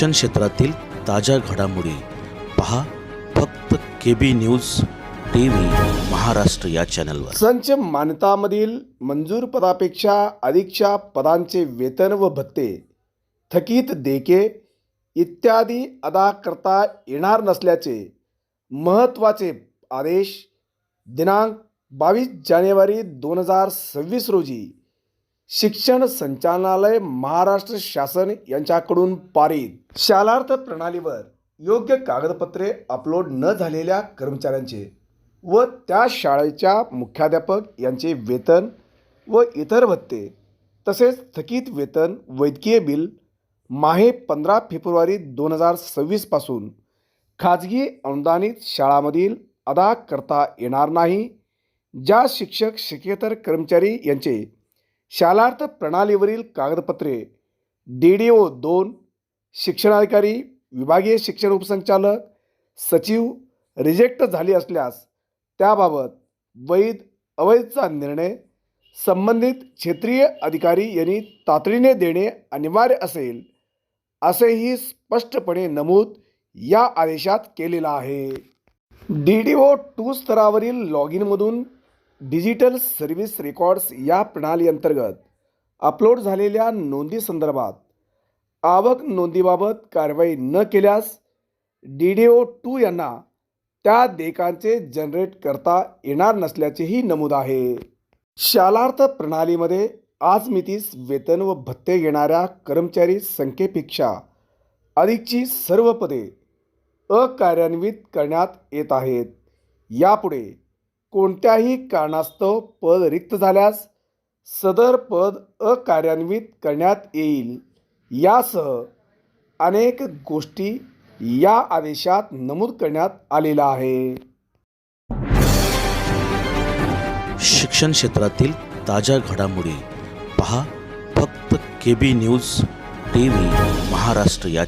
शिक्षण क्षेत्रातील ताज्या घडामोडी पहा फक्त K B news TV Maharashtra या चॅनलवर. संच मान्यतामधील मंजूर पदापेक्षा अधिकच्या पदांचे वेतन व भत्ते थकीत देके इत्यादी अदा करता येणार नसल्याचे महत्त्वाचे आदेश दिनांक बावीस जानेवारी दोन हजार सव्वीस रोजी शिक्षण संचालनालय महाराष्ट्र शासन यांच्याकडून पारित. शालार्थ प्रणालीवर योग्य कागदपत्रे अपलोड न झालेल्या कर्मचाऱ्यांचे व त्या शाळेच्या मुख्याध्यापक यांचे वेतन व इतर भत्ते तसेच थकीत वेतन वैद्यकीय बिल माहे पंधरा फेब्रुवारी दोन हजार सव्वीसपासून खाजगी अनुदानित शाळांमधील अदा करता येणार नाही ज्या शिक्षक शिकेतर कर्मचारी यांचे शालार्थ प्रणालीवरील कागदपत्रे डी डी ओ दोन शिक्षणाधिकारी विभागीय शिक्षण उपसंचालक सचिव रिजेक्ट झाली असल्यास त्याबाबत वैध अवैधचा निर्णय संबंधित क्षेत्रीय अधिकारी यांनी तातडीने देणे अनिवार्य असेल असेही स्पष्टपणे नमूद या आदेशात केलेलं आहे. डी डी ओ टू स्तरावरील लॉग इनमधून डिजिटल सर्व्हिस रेकॉर्ड्स या प्रणाली अंतर्गत अपलोड झालेल्या नोंदी संदर्भात आवक नोंदीबाबत कारवाई न केल्यास डी डी ओ टू यांना त्या देयकांचे जनरेट करता येणार नसल्याचेही नमूद आहे. शालार्थ प्रणालीमध्ये आज मितीस वेतन व भत्ते घेणाऱ्या कर्मचारी संख्येपेक्षा अधिकची सर्व पदे अकार्यान्वित करण्यात येत आहेत. यापुढे कोणत्याही कारणास्तव पद रिक्त झाल्यास सदर पद अकार्यान्वित करण्यात येईल. यासह अनेक गोष्टी या आदेशात नमूद करण्यात आलेला आहे शिक्षण क्षेत्रातील ताज्या घडामोडी पहा. फक्त K B news TV Maharashtra या